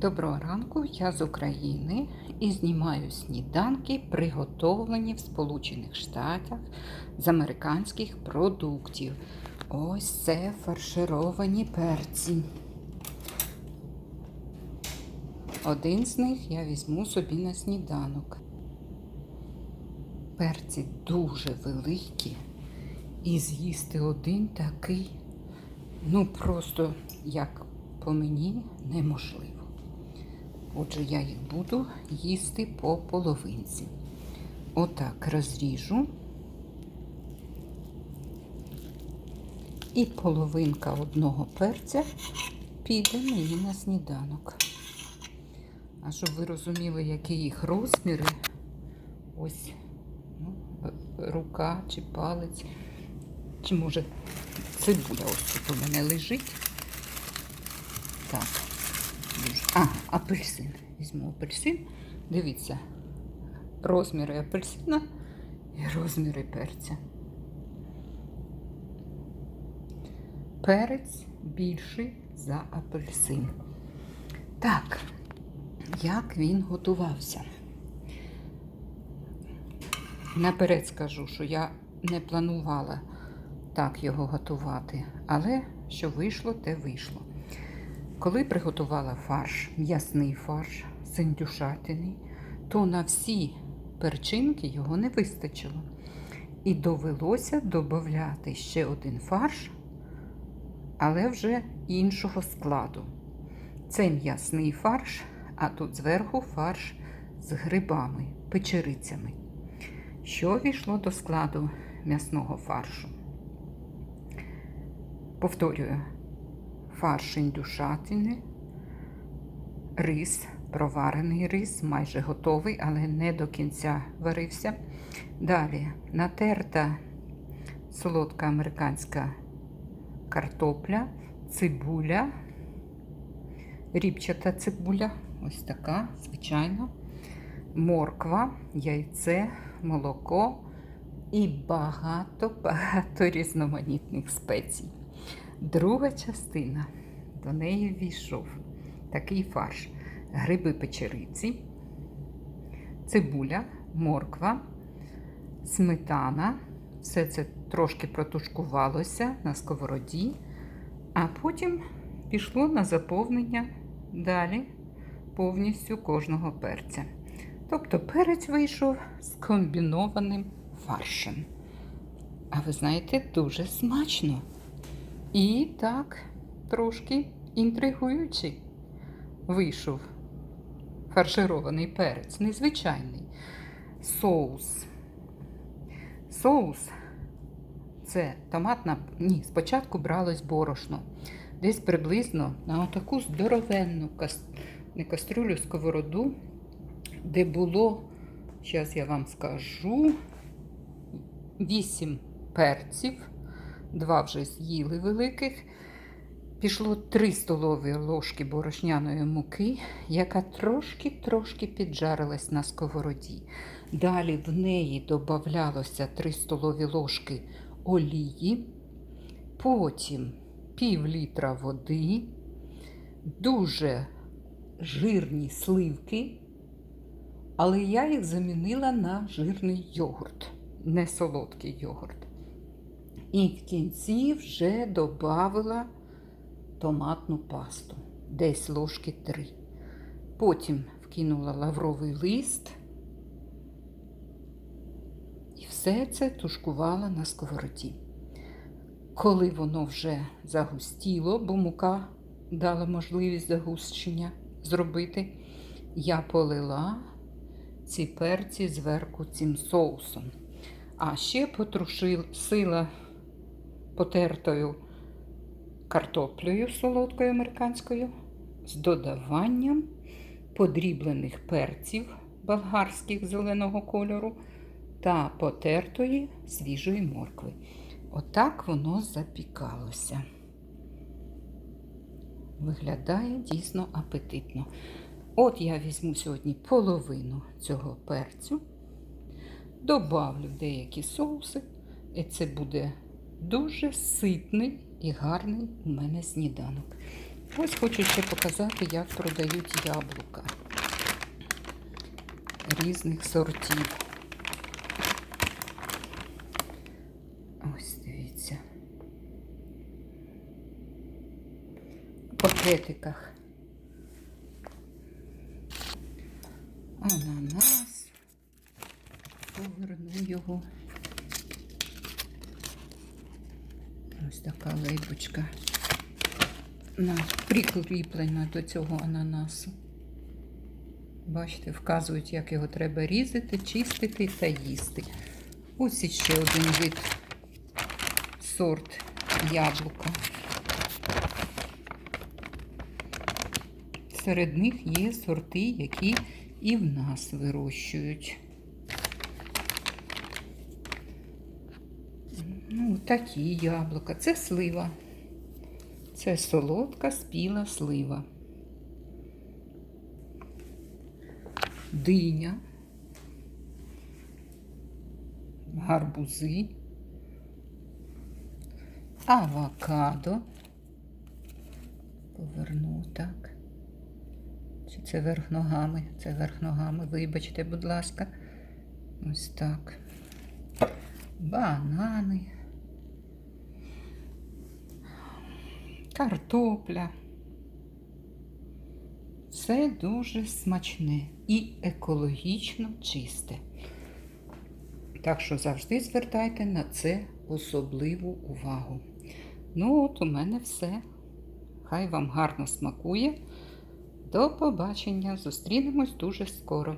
Доброго ранку, я з України і знімаю сніданки, приготовлені в Сполучених Штатах з американських продуктів. Ось це фаршировані перці. Один з них я візьму собі на сніданок. Перці дуже великі, і з'їсти один такий, ну просто як по мені неможливо. Отже, я їх буду їсти по половинці. Отак розріжу. І половинка одного перця піде мені на сніданок. А щоб ви розуміли, які їх розміри, ось ну, рука чи палець, чи може цибуля ось тут у мене лежить. Так. А, апельсин. Візьму апельсин. Дивіться, розміри апельсина і розміри перця. Перець більший за апельсин. Так, як він готувався? Наперед скажу, що я не планувала так його готувати, але що вийшло, те вийшло. Коли приготувала фарш, м'ясний фарш з індюшатини, то на всі перчинки його не вистачило. І довелося додати ще один фарш, але вже іншого складу. Це м'ясний фарш, а тут зверху фарш з грибами, печерицями. Що війшло до складу м'ясного фаршу? Повторюю, фарш індюшатини, рис, проварений рис, майже готовий, але не до кінця варився. Далі натерта солодка американська картопля, цибуля, рібчата цибуля, ось така, звичайно, морква, яйце, молоко і багато-багато різноманітних спецій. Друга частина до неї війшов такий фарш: гриби печериці, цибуля, морква, сметана. Все це трошки протушкувалося на сковороді, а потім пішло на заповнення далі повністю кожного перця. Тобто перець вийшов з комбінованим фаршем. А ви знаєте, дуже смачно. І так, трошки інтригуючий вийшов фарширований перець, незвичайний соус. Соус це томатна. Ні, спочатку бралось борошно. Десь приблизно на отаку здоровенну не кастрюлю сковороду, де було, зараз я вам скажу, 8 перців два вже з'їли великих. Пішло 3 столові ложки борошняної муки, яка трошки-трошки піджарилась на сковороді. Далі в неї додавалося 3 столові ложки олії, потім пів літра води, дуже жирні сливки, але я їх замінила на жирний йогурт, не солодкий йогурт. І в кінці вже додавила томатну пасту, десь ложки три. Потім вкинула лавровий лист і все це тушкувала на сковороді. Коли воно вже загустіло, бо мука дала можливість загущення зробити, я полила ці перці зверху цим соусом. А ще потрусила потертою картоплею солодкою американською з додаванням подріблених перців болгарських зеленого кольору та потертої свіжої моркви. Отак воно запікалося. Виглядає дійсно апетитно. От я візьму сьогодні половину цього перцю, добавлю деякі соуси, і це буде дуже ситний і гарний у мене сніданок. Ось хочу ще показати, як продають яблука різних сортів. Ось дивіться. В пакетиках. Ананас. Поверну його. Ось така лейбочка на прикріплена до цього ананасу. Бачите, вказують, як його треба різати, чистити та їсти. Ось іще один вид сорт яблука. Серед них є сорти, які і в нас вирощують. Ну, такі яблука. Це слива. Це солодка спіла слива. Диня. Гарбузи. Авокадо. Поверну так. Чи це верх ногами? Це верх ногами, вибачте, будь ласка. Ось так. Банани. Картопля. Все дуже смачне і екологічно чисте. Так що завжди звертайте на це особливу увагу. Ну, от у мене все. Хай вам гарно смакує. До побачення. Зустрінемось дуже скоро.